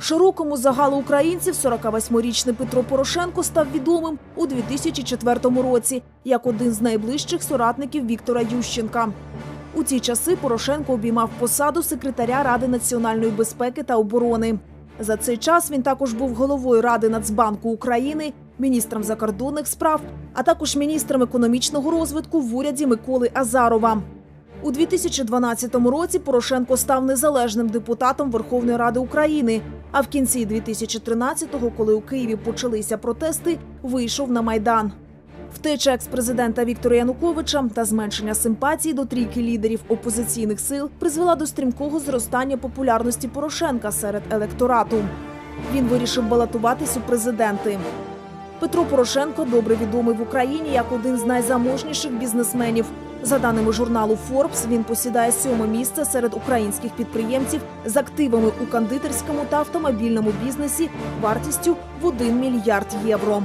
Широкому загалу українців 48-річний Петро Порошенко став відомим у 2004 році як один з найближчих соратників Віктора Ющенка. У ці часи Порошенко обіймав посаду секретаря Ради національної безпеки та оборони. За цей час він також був головою Ради Нацбанку України, міністром закордонних справ, а також міністром економічного розвитку в уряді Миколи Азарова. У 2012 році Порошенко став незалежним депутатом Верховної Ради України. А в кінці 2013-го, коли у Києві почалися протести, вийшов на майдан. Втеча екс-президента Віктора Януковича та зменшення симпатії до трійки лідерів опозиційних сил призвела до стрімкого зростання популярності Порошенка серед електорату. Він вирішив балотуватись у президенти. Петро Порошенко добре відомий в Україні як один з найзаможніших бізнесменів. За даними журналу Forbes, він посідає сьоме місце серед українських підприємців з активами у кондитерському та автомобільному бізнесі вартістю в 1 мільярд євро.